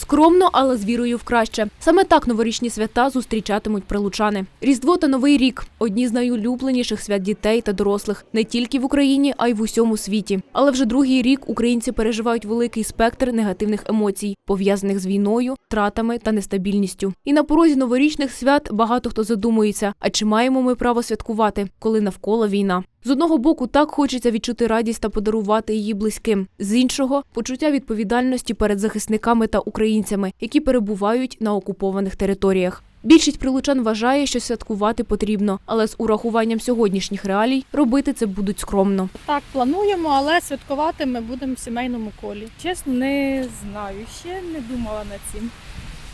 Скромно, але з вірою в краще. Саме так новорічні свята зустрічатимуть прилучани. Різдво та Новий рік одні з найулюбленіших свят дітей та дорослих не тільки в Україні, а й в усьому світі. Але вже другий рік українці переживають великий спектр негативних емоцій, пов'язаних з війною, втратами та нестабільністю. І на порозі новорічних свят багато хто задумується: а чи маємо ми право святкувати, коли навколо війна? З одного боку, так хочеться відчути радість та подарувати її близьким. З іншого почуття відповідальності перед захисниками та українцями, які перебувають на окупованих територіях. Більшість прилучан вважає, що святкувати потрібно, але з урахуванням сьогоднішніх реалій робити це будуть скромно. Так, плануємо, але святкувати ми будемо в сімейному колі. Чесно, не знаю, ще не думала над цим.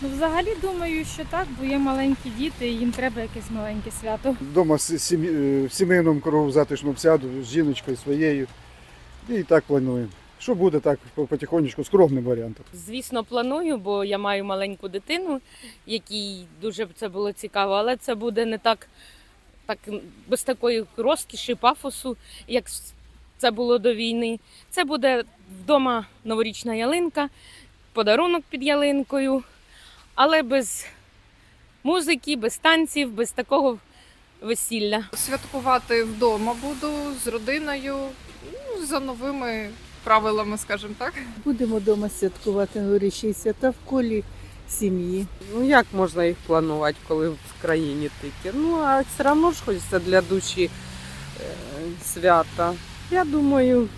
Ну, взагалі думаю, що так, бо є маленькі діти, і їм треба якесь маленьке свято. Дома з сім'ї- е, в сімейному кругу затишно сяду з жіночкою своєю. І так плануємо. Що буде так по- потихонечку, скромним варіантом. Звісно, планую, бо я маю маленьку дитину, якій дуже б це було цікаво, але це буде не так, так без такої розкіші, пафосу, як це було до війни. Це буде вдома новорічна ялинка, подарунок під ялинкою, але без музики, без танців, без такого весілля. Святкувати вдома буду з родиною, ну, за новими правилами, скажімо так. Будемо вдома святкувати новорічні свята в колі сім'ї. Ну як можна їх планувати, коли в країні тільки? Ну а все одно ж хочеться для душі е, свята. Я думаю,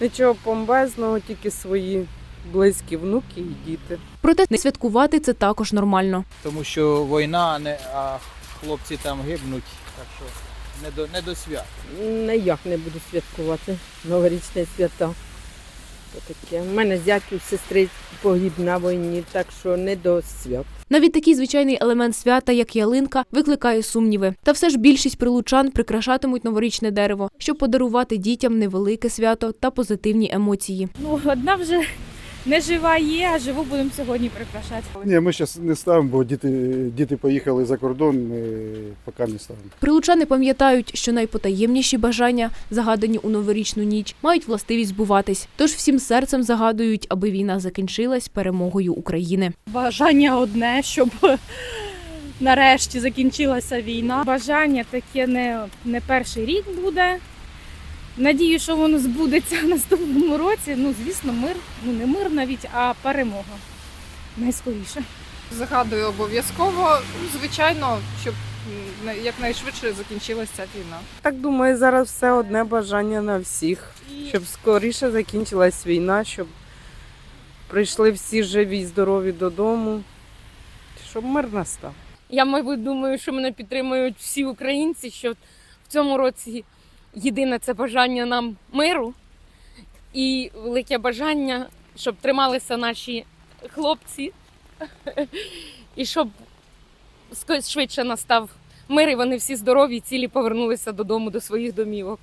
нічого помбезного, тільки свої близькі внуки і діти. Проте не святкувати це також нормально. тому що війна, а не, а хлопці там гибнуть, так що не до, не до свят. Ніяк не буду святкувати новорічні свята. Таке. У мене зять у сестри погиб на війні, так що не до свят. Навіть такий звичайний елемент свята, як ялинка, викликає сумніви. Та все ж більшість прилучан прикрашатимуть новорічне дерево, щоб подарувати дітям невелике свято та позитивні емоції. Ну, одна вже не жива є, а живу будемо сьогодні прикрашати. Ні, ми зараз не ставимо, бо діти, діти поїхали за кордон, ми поки не ставимо. Прилучани пам'ятають, що найпотаємніші бажання, загадані у новорічну ніч, мають властивість збуватись. Тож всім серцем загадують, аби війна закінчилась перемогою України. Бажання одне, щоб нарешті закінчилася війна. Бажання таке не, не перший рік буде. Надію, що воно збудеться в наступному році. Ну, звісно, мир, ну не мир навіть, а перемога. Найскоріше. Загадую обов'язково, звичайно, щоб якнайшвидше закінчилася ця війна. Так думаю, зараз все одне бажання на всіх, щоб скоріше закінчилась війна, щоб прийшли всі живі й здорові додому, щоб мир настав. Я, мабуть, думаю, що мене підтримують всі українці, що в цьому році єдине це бажання нам миру і велике бажання, щоб трималися наші хлопці, і щоб швидше настав мир, і вони всі здорові, цілі повернулися додому до своїх домівок.